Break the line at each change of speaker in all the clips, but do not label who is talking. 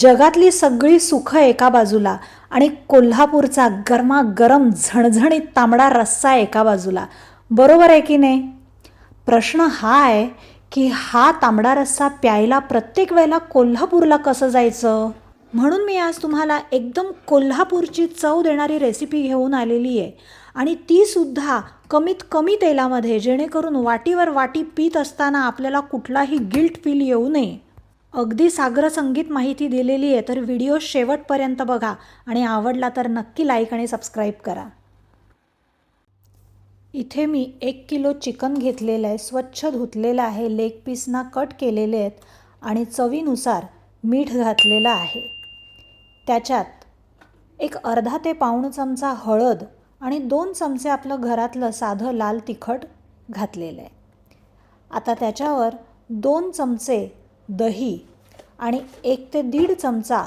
जगातली सगळी सुखं एका बाजूला आणि कोल्हापूरचा गरमागरम झणझणीत तांबडा रस्सा एका बाजूला. बरोबर आहे की नाही? प्रश्न हा आहे की हा तांबडा रस्सा प्यायला प्रत्येक वेळेला कोल्हापूरला कसं जायचं? म्हणून मी आज तुम्हाला एकदम कोल्हापूरची चव देणारी रेसिपी घेऊन आलेली आहे. आणि तीसुद्धा कमीत कमी तेलामध्ये जेणेकरून वाटीवर वाटी पीत असताना आपल्याला कुठलाही गिल्ट फील येऊ नये. अगदी साग्रसंगीत माहिती दिलेली आहे तर व्हिडिओ शेवटपर्यंत बघा आणि आवडला तर नक्की लाईक आणि सबस्क्राईब करा. इथे मी एक किलो चिकन घेतलेलं आहे स्वच्छ धुतलेलं आहे लेग पीसना कट केलेले आहेत आणि चवीनुसार मीठ घातलेलं आहे. त्याच्यात एक अर्धा ते पाऊण चमचा हळद आणि दोन चमचे आपलं घरातलं साधं लाल तिखट घातलेलं आहे. आता त्याच्यावर दोन चमचे दही आणि एक ते दीड चमचा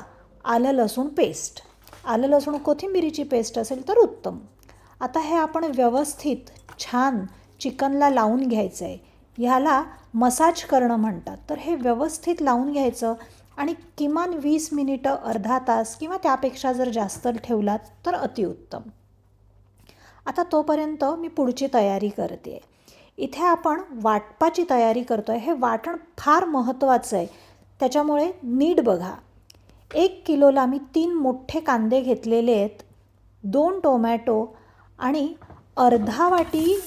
आलं लसूण पेस्ट. आलं लसूण कोथिंबिरीची पेस्ट असेल तर उत्तम. आता हे आपण व्यवस्थित छान चिकनला लावून घ्यायचं आहे ह्याला मसाज करणं म्हणतात. तर हे व्यवस्थित लावून घ्यायचं आणि किमान वीस मिनिटं अर्धा तास किंवा त्यापेक्षा जर जास्त ठेवलात तर अतिउत्तम. आता तोपर्यंत मी पुढची तयारी करते इथे आपण वाटपाची तयारी करतो आहे हे वाटण फार महत्त्वाचं आहे. त्याच्यामुळे नीट बघा. एक किलोला मी तीन मोठे कांदे घेतलेले आहेत. दोन टोमॅटो आणि अर्धा वाटी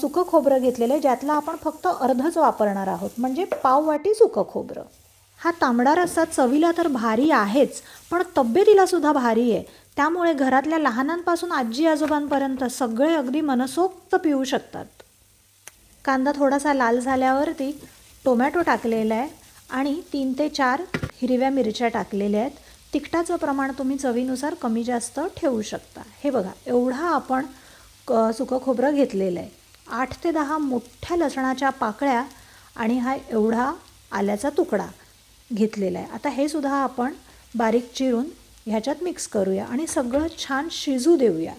सुकं खोबरं घेतलेलं आहे. ज्यातलं आपण फक्त अर्धच वापरणार आहोत. म्हणजे पाव वाटी सुकं खोबरं. हा तांबडा रस्सा चवीला तर भारी आहेच पण तब्येतीला सुद्धा भारी आहे. त्यामुळे घरातल्या लहानांपासून आजी आजोबांपर्यंत सगळे अगदी मनसोक्त पिऊ शकतात. कांदा थोडासा लाल झाल्यावरती टोमॅटो टाकलेला आहे आणि तीन ते चार हिरव्या मिरच्या टाकलेल्या आहेत. तिखटाचं प्रमाण तुम्ही चवीनुसार कमी जास्त ठेवू शकता. हे बघा एवढा आपण क सुकं खोबरं घेतलेलं आहे. आठ ते दहा मोठ्या लसणाच्या पाकळ्या आणि हा एवढा आल्याचा तुकडा घेतलेला आहे. आता हे सुद्धा आपण बारीक चिरून ह्याच्यात मिक्स करूया आणि सगळं छान शिजू देऊया.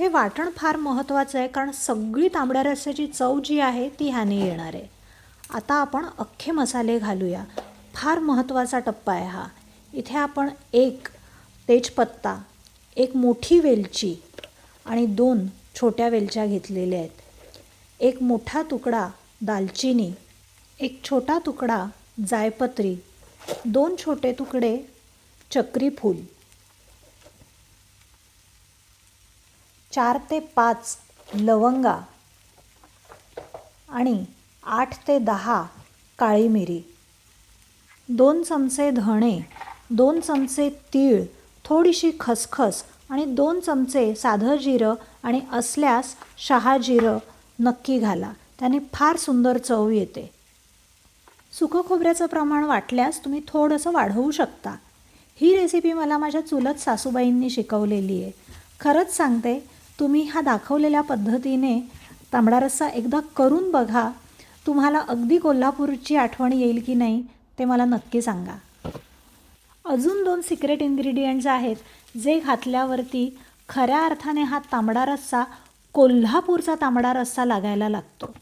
हे वाटण फार महत्त्वाचं आहे कारण सगळी तांबड्या रस्स्याची चव जी आहे ती ह्याने येणार आहे. आता आपण अख्खे मसाले घालूया. फार महत्त्वाचा टप्पा आहे हा. इथे आपण एक तेजपत्ता एक मोठी वेलची आणि दोन छोट्या वेलच्या घेतलेल्या आहेत. एक मोठा तुकडा दालचिनी एक छोटा तुकडा जायपत्री दोन छोटे तुकडे चक्री फूल चार ते पाच लवंगा आणि आठ ते दहा काळी मिरी. दोन चमचे धणे दोन चमचे तीळ थोडीशी खसखस आणि दोन चमचे साधं जिरं आणि असल्यास शहा जिरं नक्की घाला. त्याने फार सुंदर चव येते. सुकं खोबऱ्याचं प्रमाण वाटल्यास तुम्ही थोडंसं वाढवू शकता. ही रेसिपी मला माझ्या चुलत सासूबाईंनी शिकवलेली आहे. खरंच सांगते तुम्ही हा दाखवलेल्या पद्धतीने तांबडा रस्सा एकदा करून बघा. तुम्हाला अगदी कोल्हापूरची आठवण येईल की नाही ते मला नक्की सांगा. अजून दोन सिक्रेट इन्ग्रेडियंट्स आहेत जे घातल्यावरती खऱ्या अर्थाने हा तांबडा रस्सा कोल्हापूरचा तांबडा रस्सा लागायला लागतो.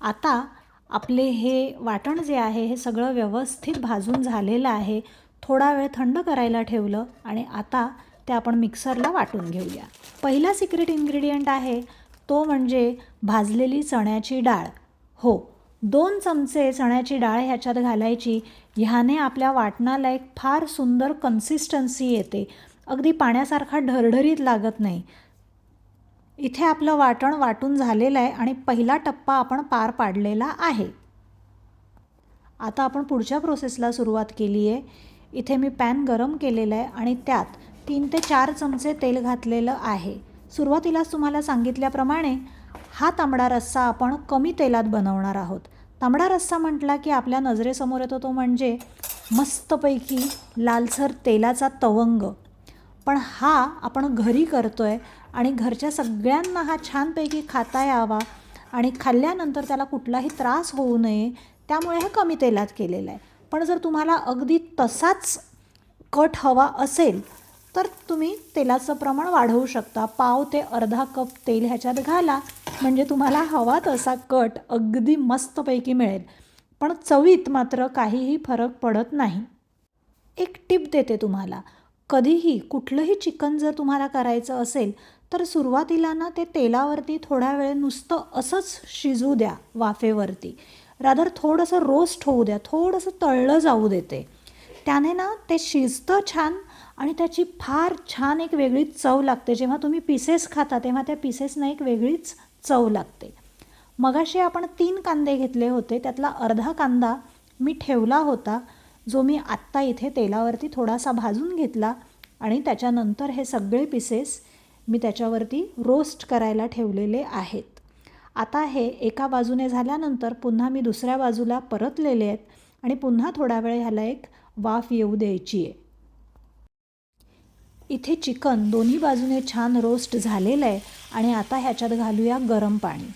आता आपले हे वाटण जे आहे हे सगळं व्यवस्थित भाजून झालेलं आहे. थोडा वेळ थंड करायला ठेवलं आणि आता ते आपण मिक्सरला वाटून घेऊया. पहिला सिक्रेट इन्ग्रेडियंट आहे तो म्हणजे भाजलेली चण्याची डाळ. हो दोन चमचे चण्याची डाळ ह्याच्यात घालायची ह्याने आपल्या वाटणाला एक फार सुंदर कन्सिस्टन्सी येते. अगदी पाण्यासारखा ढरढरीत लागत नाही. इथे आपलं वाटण वाटून झालेलं आहे आणि पहिला टप्पा आपण पार पाडलेला आहे. आता आपण पुढच्या प्रोसेसला सुरुवात केली आहे इथे मी पॅन गरम केलेलं आहे आणि त्यात तीन ते चार चमचे तेल घातलेलं आहे. सुरुवातीलाच तुम्हाला सांगितल्याप्रमाणे हा तांबडा रस्सा आपण कमी तेलात बनवणार आहोत. तांबडा रस्सा म्हटला की आपल्या नजरेसमोर येतो तो म्हणजे मस्तपैकी लालसर तेलाचा तवंग. पण हा आपण घरी करतो आहे आणि घरच्या सगळ्यांना हा छानपैकी खाता यावा आणि खाल्ल्यानंतर त्याला कुठलाही त्रास होऊ नये त्यामुळे हे कमी तेलात केलेलं आहे. पण जर तुम्हाला अगदी तसाच कट हवा असेल तर तुम्ही तेलाचं प्रमाण वाढवू शकता. पाव ते अर्धा कप तेल ह्याच्यात घाला. म्हणजे तुम्हाला हवा तसा कट अगदी मस्तपैकी मिळेल. पण चवीत मात्र काहीही फरक पडत नाही. एक टिप देते तुम्हाला. कधीही कुठलंही चिकन जर तुम्हाला करायचं असेल तर सुरुवातीला ना ते तेलावरती थोडा वेळ नुसतं असंच शिजू द्या वाफेवरती. रादर थोडंसं रोस्ट होऊ द्या. थोडंसं तळलं जाऊ देते. त्याने ना ते शिजतं छान आणि त्याची फार छान एक वेगळीच चव लागते. जेव्हा तुम्ही पीसेस खाता तेव्हा त्या पीसेसना एक वेगळीच चव लागते. मगाशी आपण तीन कांदे घेतले होते. त्यातला अर्धा कांदा मी ठेवला होता जो मी आत्ता इथे तेलावरती थोडासा भाजून घेतला आणि त्याच्यानंतर हे सगळे पीसेस मी त्याच्यावरती रोस्ट करायला ठेवलेले आहेत. आता हे एका बाजूने झाल्यानंतर पुन्हा मी दुसऱ्या बाजूला परतलेले आहेत आणि पुन्हा थोडा वेळ ह्याला एक वाफ येऊ द्यायची आहे. इथे चिकन दोन्ही बाजूने छान रोस्ट झालेलं आहे. आणि आता ह्याच्यात घालूया गरम पाणी.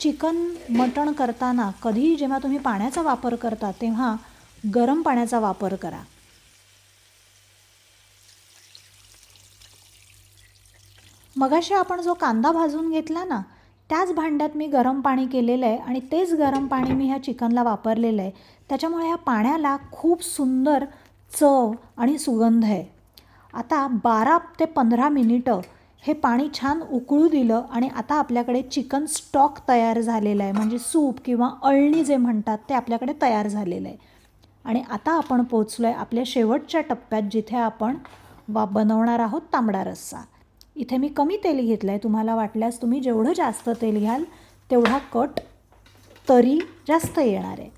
चिकन मटण करताना कधीही जेव्हा तुम्ही पाण्याचा वापर करता तेव्हा गरम पाण्याचा वापर करा. मगाशी आपण जो कांदा भाजून घेतला ना त्याच भांड्यात मी गरम पाणी केलेलं आहे आणि तेच गरम पाणी मी ह्या चिकनला वापरलेलं आहे. त्याच्यामुळे ह्या पाण्याला खूप सुंदर चव आणि सुगंध आहे. आता बारा ते पंधरा मिनिटं हे पाणी छान उकळू दिलं आणि आता आपल्याकडे चिकन स्टॉक तयार झालेला आहे. म्हणजे सूप किंवा अळणी जे म्हणतात ते आपल्याकडे तयार झालेलं आहे. आणि आता आपण पोचलो आहे आपल्या शेवटच्या टप्प्यात जिथे आपण वा बनवणार आहोत तांबडा रस्सा. इथे मी कमी तेल घेतलं आहे तुम्हाला वाटल्यास तुम्ही जेवढं जास्त तेल घ्याल तेवढा कट तरी जास्त येणार आहे.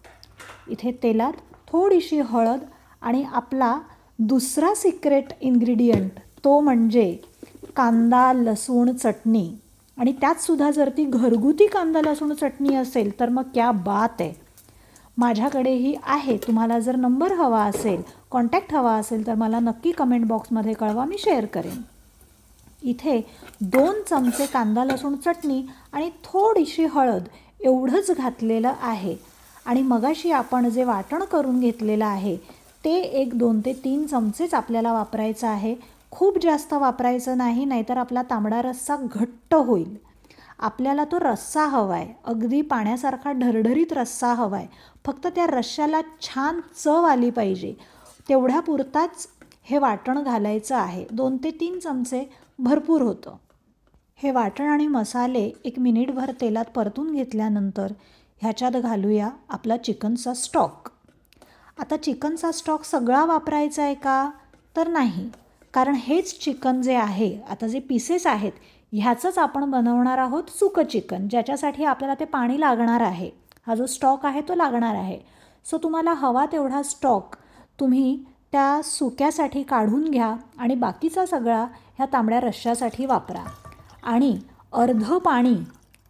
इथे तेलात थोडीशी हळद आणि आपला दुसरा सिक्रेट इन्ग्रेडियंट तो म्हणजे कांदा लसूण चटणी. आणि त्यातसुद्धा जर ती घरगुती कांदा लसूण चटणी असेल तर मग क्या बात आहे. माझ्याकडे ही आहे. तुम्हाला जर नंबर हवा असेल कॉन्टॅक्ट हवा असेल तर मला नक्की कमेंट बॉक्समध्ये कळवा मी शेअर करेन. इथे दोन चमचे कांदा लसूण चटणी आणि थोडीशी हळद एवढंच घातलेलं आहे. आणि मगाशी आपण जे वाटण करून घेतलेलं आहे ते एक दोन ते तीन चमचेच आपल्याला वापरायचं आहे. खूप जास्त वापरायचं नाही नाहीतर आपला तांबडा रस्सा घट्ट होईल. आपल्याला तो रस्सा हवा आहे अगदी पाण्यासारखा ढरढरीत रस्सा हवा आहे फक्त त्या रश्श्याला छान चव आली पाहिजे. तेवढ्या पुरताच हे वाटण घालायचं आहे. दोन ते तीन चमचे भरपूर होतं. हे वाटण आणि मसाले एक मिनिटभर तेलात परतून घेतल्यानंतर ह्याच्यात घालूया आपला चिकनचा स्टॉक. आता चिकनचा स्टॉक सगळा वापरायचा आहे का? तर नाही. कारण हेच चिकन जे आहे आता जे पीसेस आहेत ह्याचंच आपण बनवणार आहोत सुकं चिकन ज्याच्यासाठी आपल्याला ते पाणी लागणार आहे. हा जो स्टॉक आहे तो लागणार आहे. सो तुम्हाला हवा तेवढा स्टॉक तुम्ही त्या सुक्यासाठी काढून घ्या आणि बाकीचा सगळा ह्या तांबड्या रश्श्यासाठी वापरा. आणि अर्धं पाणी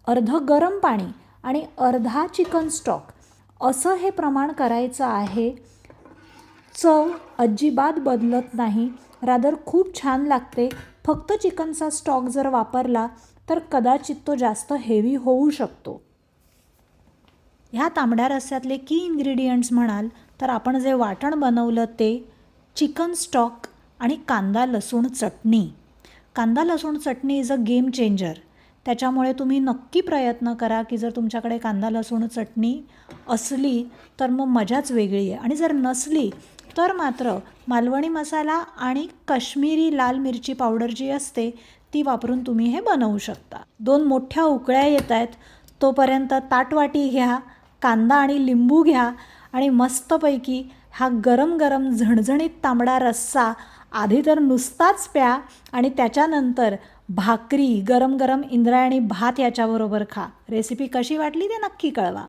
अर्धं गरम पाणी आणि अर्धा चिकन स्टॉक असं हे प्रमाण करायचं आहे. चव अजिबात बदलत नाही. रादर खूप छान लागते. फक्त चिकनचा स्टॉक जर वापरला तर कदाचित तो जास्त हेवी होऊ शकतो. ह्या तांबड्या रस्स्यातले की इन्ग्रेडियंट्स म्हणाल तर आपण जे वाटण बनवलं ते चिकन स्टॉक आणि कांदा लसूण चटणी. कांदा लसूण चटणी इज अ गेम चेंजर त्याच्यामुळे तुम्ही नक्की प्रयत्न करा की जर तुमच्याकडे कांदा लसूण चटणी असली तर मग मजाच वेगळी आहे. आणि जर नसली तर मात्र मालवणी मसाला आणि काश्मीरी लाल मिरची पावडर जी असते ती वापरून तुम्ही हे बनवू शकता. दोन मोठ्या उकळ्या येत आहेत. तोपर्यंत ताटवाटी घ्या कांदा आणि लिंबू घ्या आणि मस्तपैकी हा गरम गरम झणझणीत तांबडा रस्सा आधी तर नुसताच प्या आणि त्याच्यानंतर भाकरी गरम गरम इंद्रायणी भात याच्याबरोबर खा. रेसिपी कशी वाटली ते नक्की कळवा.